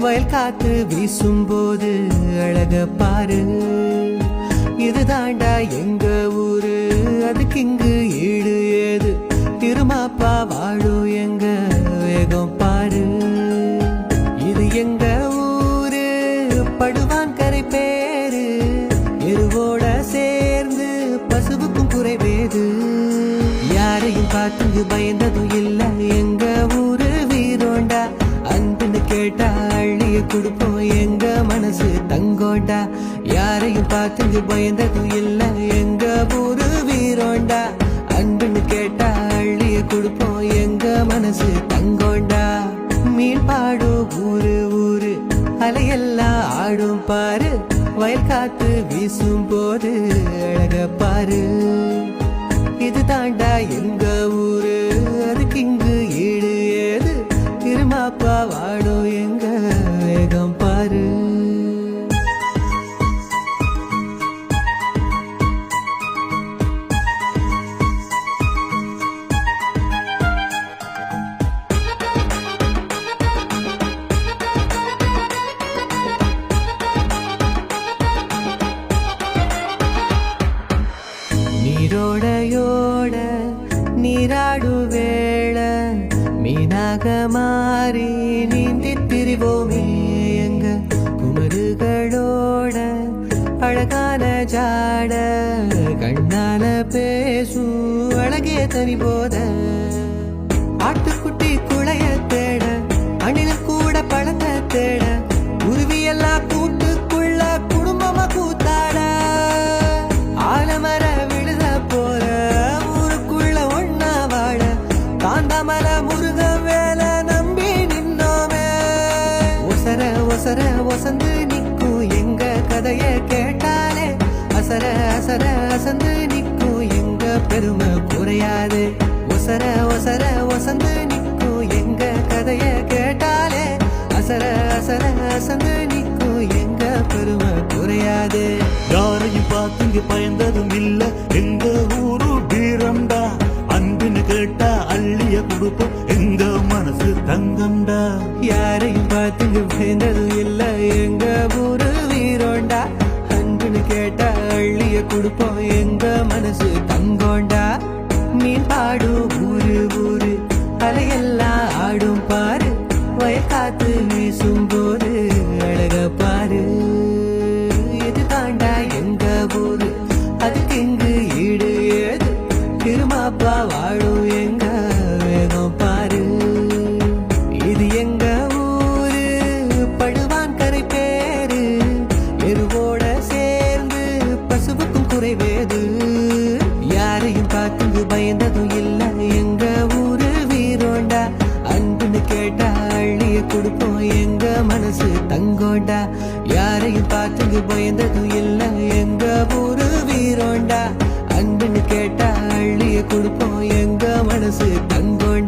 வயல் காத்து வீசும் போது அழக பாரு. இது தாண்டா எங்க ஊரு? அதுக்கு இங்கு ஈடு ஏது? திருமாப்பா வாழும் எங்க வேகம் பாரு. இது எங்க ஊரு? படுவான் கரை பேரு. எருவோட சேர்ந்து பசுவுக்கும் குறைவேது. யாரையும் பார்த்து பயந்ததும் இல்லை போயிட்டா கேட்டா அள்ளிய கொடுப்போம் எங்க மனசு? தங்கோண்டா யாரையும் பார்த்து பயந்ததும் இல்ல. எங்க ஊரு வீரோண்டா? அன்புன்னு கேட்டா அள்ளிய கொடுப்போம் எங்க மனசு? தங்கோண்டா மீன் பாடும் ஊரு ஊரு. அலையெல்லாம் ஆடும் பாரு. வயல் காத்து வீசும் போது அழக பாரு. இது தாண்டா எங்க ஊரு? அதுக்கு இங்கு ஈடு ஏது? திருமாப்பா வாடும் மீனாக மாறி நீந்தி திரிவோமே எங்க குமருகளோட அழகான ஜாட கண்ணால பேசும் அழகே தனி போத ஒசர ஒசந்து நிக்கும் எங்க கதைய கேட்டாலே அசர அசர அசந்து நிக்கும் எங்க பெருமை குறையாது. ஒசர ஒசர ஒசந்து நிக்கும் எங்க கதைய கேட்டாலே அசர அசர அசந்து நிக்கும் எங்க பெருமை குறையாது. யாரையும் பார்த்துங்க பயந்ததும் இல்ல. எங்க ஊரு வீரம்டா. அன்புன்னு கேட்டா அள்ளிய கொடுப்போம். எங்க மனசு தங்கம்டா. யாரையும் பார்த்துங்க பயந்ததும் இல்ல எங்க ஊரு வீரோண்டா? அன்புன்னு கேட்டா அள்ளிய கொடுப்போம். எங்க மனசு தங்கோண்டா? மீன் பாடும் ஊரு ஊரு. அலையெல்லாம் ஆடும் பாரு. வயக்காத்து வீசும் அதுக்கு பயந்ததும் இல்ல. எங்க ஊரு வீரோண்டா? அன்புன்னு கேட்டா அள்ளிய கொடுப்போம். எங்க மனசு தங்கோண்டா? யாரையும் பார்த்துக்கு பயந்ததும் இல்ல. எங்க ஊரு வீரோண்டா? அன்புன்னு கேட்டா அள்ளிய கொடுப்போம். எங்க மனசு தங்கோண்டா?